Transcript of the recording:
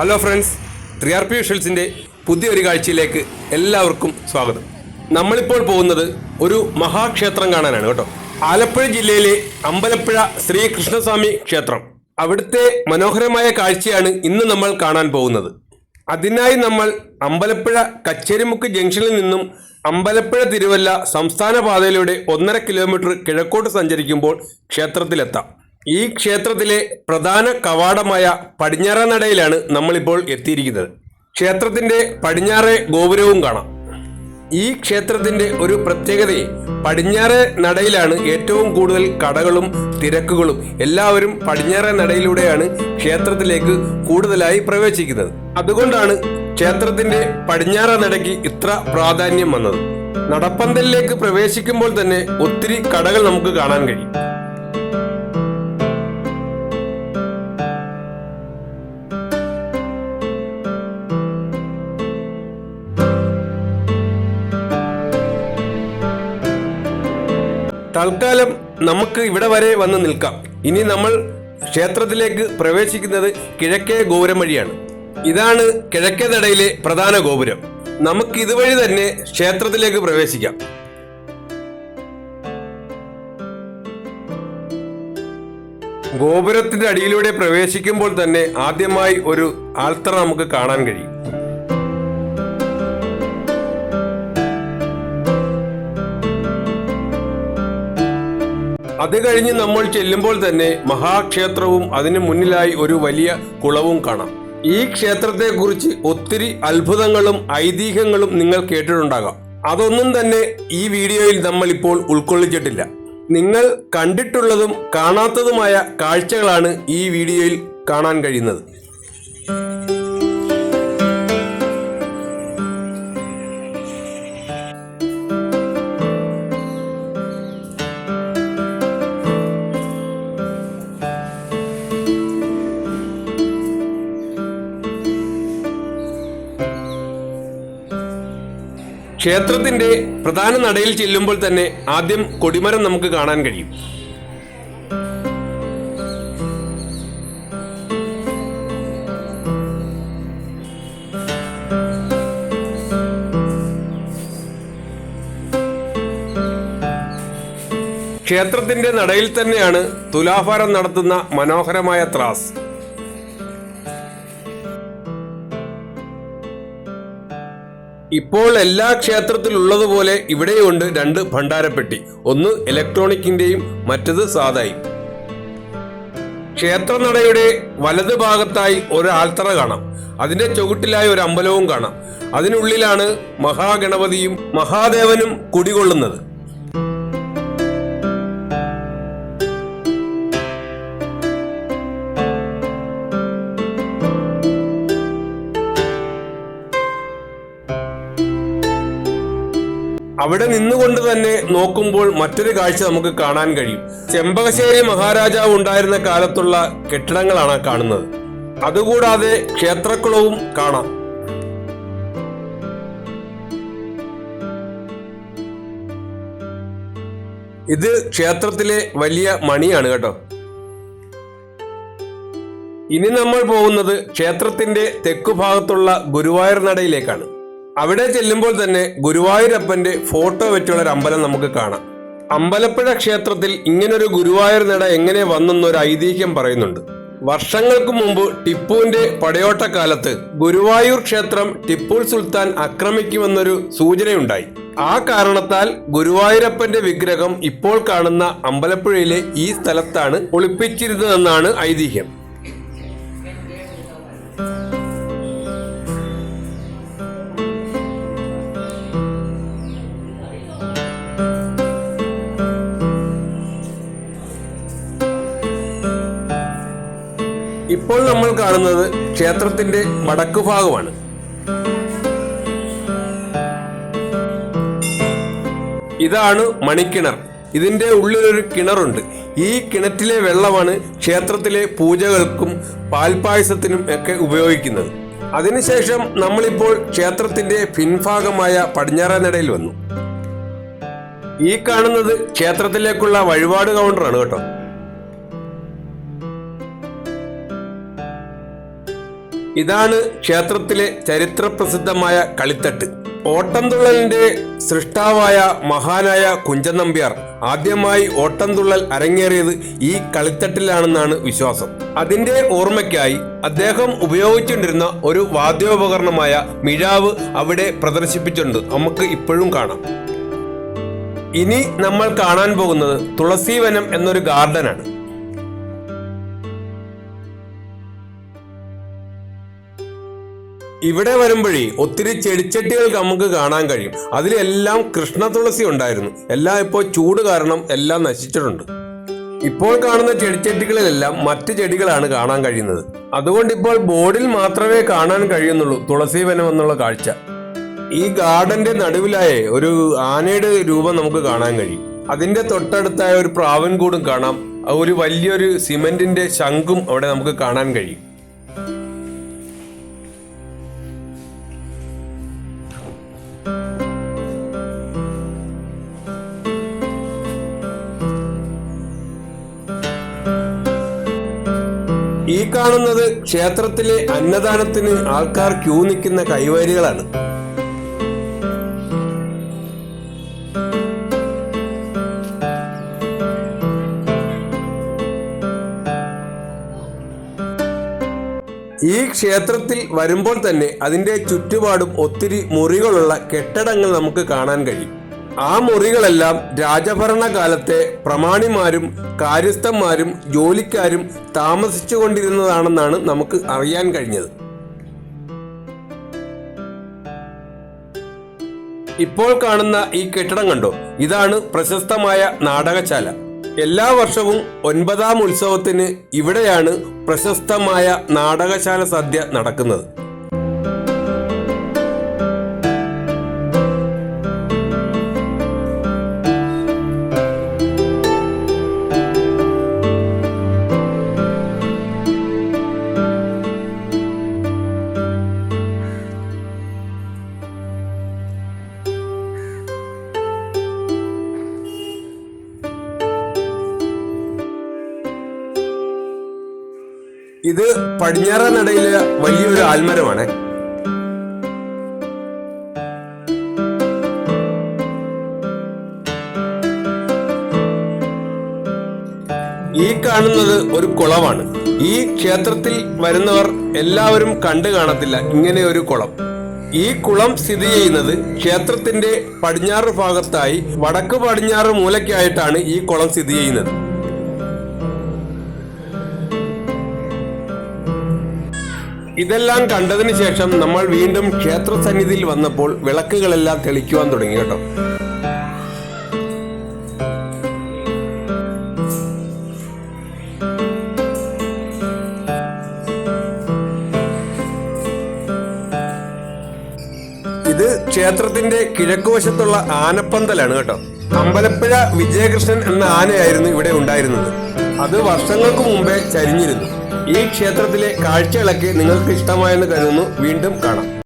Hello friends three R P വിഷ്വൽസിന്റെ പുതിയൊരു കാഴ്ചയിലേക്ക് എല്ലാവർക്കും സ്വാഗതം. നമ്മളിപ്പോൾ പോകുന്നത് ഒരു മഹാക്ഷേത്രം കാണാനാണ് കേട്ടോ. ആലപ്പുഴ ജില്ലയിലെ അമ്പലപ്പുഴ ശ്രീകൃഷ്ണസ്വാമി ക്ഷേത്രം. അവിടുത്തെ മനോഹരമായ കാഴ്ചയാണ് ഇന്ന് നമ്മൾ കാണാൻ പോകുന്നത്. അതിനായി നമ്മൾ അമ്പലപ്പുഴ കച്ചേരിമുക്ക് ജംഗ്ഷനിൽ നിന്നും അമ്പലപ്പുഴ തിരുവല്ല സംസ്ഥാന പാതയിലൂടെ ഒന്നര കിലോമീറ്റർ കിഴക്കോട്ട് സഞ്ചരിക്കുമ്പോൾ ക്ഷേത്രത്തിലെത്താം. ഈ ക്ഷേത്രത്തിലെ പ്രധാന കവാടമായ പടിഞ്ഞാറ നടയിലാണ് നമ്മളിപ്പോൾ എത്തിയിരിക്കുന്നത്. ക്ഷേത്രത്തിന്റെ പടിഞ്ഞാറെ ഗോപുരവും കാണാം. ഈ ക്ഷേത്രത്തിന്റെ ഒരു പ്രത്യേകതയെ പടിഞ്ഞാറെ നടയിലാണ് ഏറ്റവും കൂടുതൽ കടകളും തിരക്കുകളും എല്ലാവരും പടിഞ്ഞാറെ നടയിലൂടെയാണ് ക്ഷേത്രത്തിലേക്ക് കൂടുതലായി പ്രവേശിക്കുന്നത്. അതുകൊണ്ടാണ് ക്ഷേത്രത്തിന്റെ പടിഞ്ഞാറ നടയ്ക്ക് ഇത്ര പ്രാധാന്യം വന്നത്. നടപ്പന്തലിലേക്ക് പ്രവേശിക്കുമ്പോൾ തന്നെ ഒത്തിരി കടകൾ നമുക്ക് കാണാൻ കഴിയും. തൽക്കാലം നമുക്ക് ഇവിടെ വരെ വന്ന് നിൽക്കാം. ഇനി നമ്മൾ ക്ഷേത്രത്തിലേക്ക് പ്രവേശിക്കുന്നത് കിഴക്കേ ഗോപുരം വഴിയാണ്. ഇതാണ് കിഴക്കേ നടയിലെ പ്രധാന ഗോപുരം. നമുക്ക് ഇതുവഴി തന്നെ ക്ഷേത്രത്തിലേക്ക് പ്രവേശിക്കാം. ഗോപുരത്തിന്റെ അടിയിലൂടെ പ്രവേശിക്കുമ്പോൾ തന്നെ ആദ്യമായി ഒരു ആൽത്തറ നമുക്ക് കാണാൻ കഴിയും. അത് കഴിഞ്ഞ് നമ്മൾ ചെല്ലുമ്പോൾ തന്നെ മഹാക്ഷേത്രവും അതിന് മുന്നിലായി ഒരു വലിയ കുളവും കാണാം. ഈ ക്ഷേത്രത്തെ കുറിച്ച് ഒത്തിരി അത്ഭുതങ്ങളും ഐതിഹ്യങ്ങളും നിങ്ങൾ കേട്ടിട്ടുണ്ടാകാം. അതൊന്നും തന്നെ ഈ വീഡിയോയിൽ നമ്മൾ ഇപ്പോൾ ഉൾക്കൊള്ളിച്ചിട്ടില്ല. നിങ്ങൾ കണ്ടിട്ടുള്ളതും കാണാത്തതുമായ കാഴ്ചകളാണ് ഈ വീഡിയോയിൽ കാണാൻ കഴിയുന്നത്. ക്ഷേത്രത്തിന്റെ പ്രധാന നടയിൽ ചെല്ലുമ്പോൾ തന്നെ ആദ്യം കൊടിമരം നമുക്ക് കാണാൻ കഴിയും. ക്ഷേത്രത്തിന്റെ നടയിൽ തന്നെയാണ് തുലാഭാരം നടത്തുന്ന മനോഹരമായ ത്രാസ്. ഇപ്പോൾ എല്ലാ ക്ഷേത്രത്തിലുള്ളതുപോലെ ഇവിടെയുണ്ട് രണ്ട് ഭണ്ഡാരപ്പെട്ടി. ഒന്ന് ഇലക്ട്രോണിക്കിന്റെയും മറ്റത് സാധായും ക്ഷേത്രനടയുടെ വലത് ഭാഗത്തായി ഒരു ആൽത്തറ കാണാം. അതിന്റെ ചുവട്ടിലായി ഒരു അമ്പലവും കാണാം. അതിനുള്ളിലാണ് മഹാഗണപതിയും മഹാദേവനും കുടികൊള്ളുന്നത്. അവിടെ നിന്നുകൊണ്ട് തന്നെ നോക്കുമ്പോൾ മറ്റൊരു കാഴ്ച നമുക്ക് കാണാൻ കഴിയും. ചെമ്പകശ്ശേരി മഹാരാജാവ് ഉണ്ടായിരുന്ന കാലത്തുള്ള കെട്ടിടങ്ങളാണ് കാണുന്നത്. അതുകൂടാതെ ക്ഷേത്രക്കുളവും കാണാം. ഇത് ക്ഷേത്രത്തിലെ വലിയ മണിയാണ് കേട്ടോ. ഇനി നമ്മൾ പോകുന്നത് ക്ഷേത്രത്തിന്റെ തെക്കുഭാഗത്തുള്ള ഗുരുവായൂർ നടയിലേക്കാണ്. അവിടെ ചെല്ലുമ്പോൾ തന്നെ ഗുരുവായൂരപ്പന്റെ ഫോട്ടോ വെച്ചുള്ള ഒരു അമ്പലം നമുക്ക് കാണാം. അമ്പലപ്പുഴ ക്ഷേത്രത്തിൽ ഇങ്ങനൊരു ഗുരുവായൂർ നട എങ്ങനെ വന്നെന്നൊരു ഐതിഹ്യം പറയുന്നുണ്ട്. വർഷങ്ങൾക്ക് മുമ്പ് ടിപ്പുവിന്റെ പടയോട്ടക്കാലത്ത് ഗുരുവായൂർ ക്ഷേത്രം ടിപ്പു സുൽത്താൻ ആക്രമിക്കുമെന്നൊരു സൂചനയുണ്ടായി. ആ കാരണത്താൽ ഗുരുവായൂരപ്പന്റെ വിഗ്രഹം ഇപ്പോൾ കാണുന്ന അമ്പലപ്പുഴയിലെ ഈ സ്ഥലത്താണ് ഒളിപ്പിച്ചിരുന്നതെന്നാണ് ഐതിഹ്യം. ഇപ്പോൾ നമ്മൾ കാണുന്നത് ക്ഷേത്രത്തിന്റെ വടക്കു ഭാഗമാണ്. ഇതാണ് മണിക്കിണർ. ഇതിന്റെ ഉള്ളിലൊരു കിണറുണ്ട്. ഈ കിണറ്റിലെ വെള്ളമാണ് ക്ഷേത്രത്തിലെ പൂജകൾക്കും പാൽപായസത്തിനും ഒക്കെ ഉപയോഗിക്കുന്നത്. അതിനുശേഷം നമ്മളിപ്പോൾ ക്ഷേത്രത്തിന്റെ പിൻഭാഗമായ പടിഞ്ഞാറനടയിൽ വന്നു. ഈ കാണുന്നത് ക്ഷേത്രത്തിലേക്കുള്ള വഴിപാട് കൗണ്ടറാണ് കേട്ടോ. ഇതാണ് ക്ഷേത്രത്തിലെ ചരിത്രപ്രസിദ്ധമായ കളിത്തട്ട്. ഓട്ടംതുള്ളലിന്റെ സൃഷ്ടാവായ മഹാനായ കുഞ്ചൻ നമ്പ്യാർ ആദ്യമായി ഓട്ടംതുള്ളൽ അരങ്ങേറിയത് ഈ കളിത്തട്ടിലാണെന്നാണ് വിശ്വാസം. അതിന്റെ ഓർമ്മയ്ക്കായി അദ്ദേഹം ഉപയോഗിച്ചുകൊണ്ടിരുന്ന ഒരു വാദ്യോപകരണമായ മിഴാവ് അവിടെ പ്രദർശിപ്പിച്ചിട്ടുണ്ട്. നമുക്ക് ഇപ്പോഴും കാണാം. ഇനി നമ്മൾ കാണാൻ പോകുന്നത് തുളസീവനം എന്നൊരു ഗാർഡനാണ്. ഇവിടെ വരുമ്പോഴേ ഒത്തിരി ചെടിച്ചട്ടികൾ നമുക്ക് കാണാൻ കഴിയും. അതിലെല്ലാം കൃഷ്ണ തുളസി ഉണ്ടായിരുന്നു. എല്ലാം ഇപ്പോൾ ചൂട് കാരണം എല്ലാം നശിച്ചിട്ടുണ്ട്. ഇപ്പോൾ കാണുന്ന ചെടിച്ചട്ടികളിലെല്ലാം മറ്റ് ചെടികളാണ് കാണാൻ കഴിയുന്നത്. അതുകൊണ്ട് ഇപ്പോൾ ബോർഡിൽ മാത്രമേ കാണാൻ കഴിയുന്നുള്ളൂ തുളസി വനം എന്നുള്ള കാഴ്ച. ഈ ഗാർഡന്റെ നടുവിലായ ഒരു ആനയുടെ രൂപം നമുക്ക് കാണാൻ കഴിയും. അതിന്റെ തൊട്ടടുത്തായ ഒരു പ്രാവൻകൂടും കാണാം. ഒരു വലിയൊരു സിമെന്റിന്റെ ശംഖും അവിടെ നമുക്ക് കാണാൻ കഴിയും. ഈ കാണുന്നത് ക്ഷേത്രത്തിലെ അന്നദാനത്തിന് ആൾക്കാർ ക്യൂ നിൽക്കുന്ന കൈവരികളാണ്. ഈ ക്ഷേത്രത്തിൽ വരുമ്പോൾ തന്നെ അതിന്റെ ചുറ്റുപാടും ഒത്തിരി മുറികളുള്ള കെട്ടിടങ്ങൾ നമുക്ക് കാണാൻ കഴിയും. ആ മുറികളെല്ലാം രാജഭരണകാലത്തെ പ്രമാണിമാരും കാര്യസ്ഥന്മാരും ജോലിക്കാരും താമസിച്ചു കൊണ്ടിരുന്നതാണെന്നാണ് നമുക്ക് അറിയാൻ കഴിഞ്ഞത്. ഇപ്പോൾ കാണുന്ന ഈ കെട്ടിടം കണ്ടോ? ഇതാണ് പ്രശസ്തമായ നാടകശാല. എല്ലാ വർഷവും ഒൻപതാം ഉത്സവത്തിന് ഇവിടെയാണ് പ്രശസ്തമായ നാടകശാല സദ്യ നടക്കുന്നത്. ഇത് പടിഞ്ഞാറ നടയിലെ വലിയൊരു ആൽമരമാണ്. ഈ കാണുന്നത് ഒരു കുളമാണ്. ഈ ക്ഷേത്രത്തിൽ വരുന്നവർ എല്ലാവരും കണ്ടു കാണത്തില്ല ഇങ്ങനെ ഒരു കുളം. ഈ കുളം സ്ഥിതി ചെയ്യുന്നത് ക്ഷേത്രത്തിന്റെ പടിഞ്ഞാറ് ഭാഗത്തായി വടക്ക് പടിഞ്ഞാറ് മൂലയ്ക്കായിട്ടാണ് ഈ കുളം സ്ഥിതി ചെയ്യുന്നത്. ഇതെല്ലാം കണ്ടതിന് ശേഷം നമ്മൾ വീണ്ടും ക്ഷേത്ര സന്നിധിയിൽ വന്നപ്പോൾ വിളക്കുകളെല്ലാം തെളിക്കുവാൻ തുടങ്ങി കേട്ടോ. ഇത് ക്ഷേത്രത്തിന്റെ കിഴക്കുവശത്തുള്ള ആനപ്പന്തലാണ് കേട്ടോ. അമ്പലപ്പുഴ വിജയകൃഷ്ണൻ എന്ന ആനയായിരുന്നു ഇവിടെ ഉണ്ടായിരുന്നത്. അത് വർഷങ്ങൾക്ക് മുമ്പേ ചരിഞ്ഞിരുന്നു. ഈ ക്ഷേത്രത്തിലെ കാഴ്ചകളൊക്കെ നിങ്ങൾക്ക് ഇഷ്ടമായെന്ന് കരുതുന്നു. വീണ്ടും കാണാം.